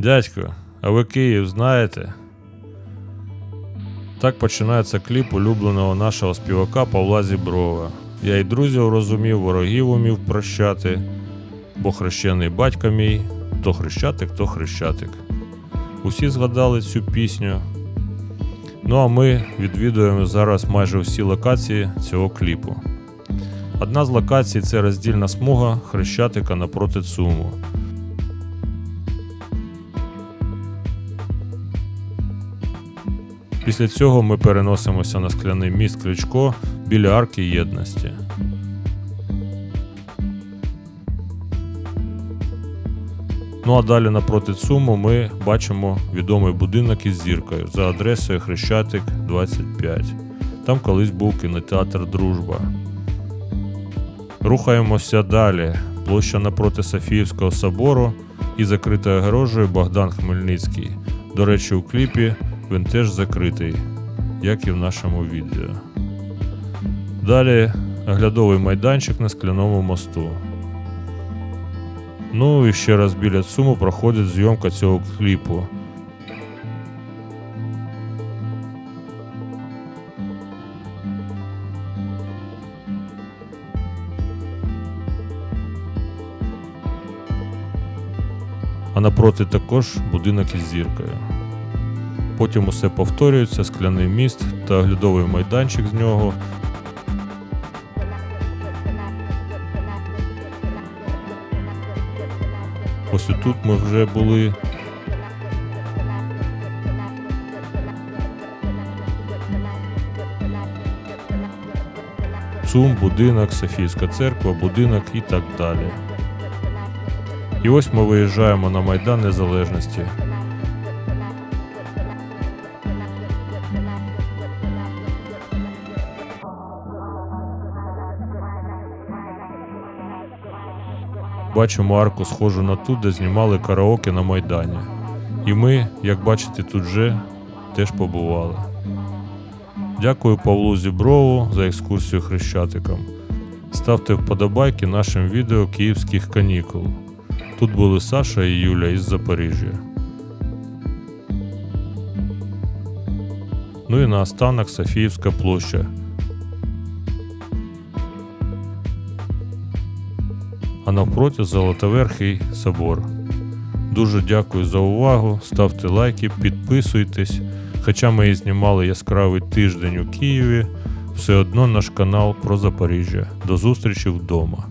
Дядько, а ви Київ знаєте? Так починається кліп улюбленого нашого співака Павла Зіброва. Я і друзів розумів, ворогів умів прощати, бо хрещений батько мій, то хрещатик, то хрещатик. Усі згадали цю пісню. Ну а ми відвідуємо зараз майже всі локації цього кліпу. Одна з локацій це роздільна смуга хрещатика напроти Цуму. Після цього ми переносимося на скляний міст Кличко біля арки єдності. Ну а далі напроти Цуму ми бачимо відомий будинок із зіркою за адресою Хрещатик 25. Там колись був кінотеатр Дружба. Рухаємося далі. Площа напроти Софіївського собору і закрита огорожею Богдан Хмельницький. До речі, у кліпі він закритий, як і в нашому відео. Далі оглядовий майданчик на скляному мосту. Ну і ще раз біля Цуму проходить зйомка цього кліпу. А напроти також будинок із зіркою. Потім усе повторюється, скляний міст та оглядовий майданчик з нього. Ось тут ми вже були. Цум, будинок, Софійська церква, будинок і так далі. І ось ми виїжджаємо на Майдан Незалежності. Бачимо арку схожу на ту, де знімали караоке на Майдані. І ми, як бачите, тут вже теж побували. Дякую Павлу Зіброву за екскурсію хрещатиком. Ставте вподобайки нашим відео київських канікул. Тут були Саша і Юля із Запоріжжя. Ну і наостанок Софіївська площа. А навпроти Золотоверхий собор. Дуже дякую за увагу. Ставте лайки, підписуйтесь. Хоча ми і знімали яскравий тиждень у Києві, все одно наш канал про Запоріжжя. До зустрічі вдома.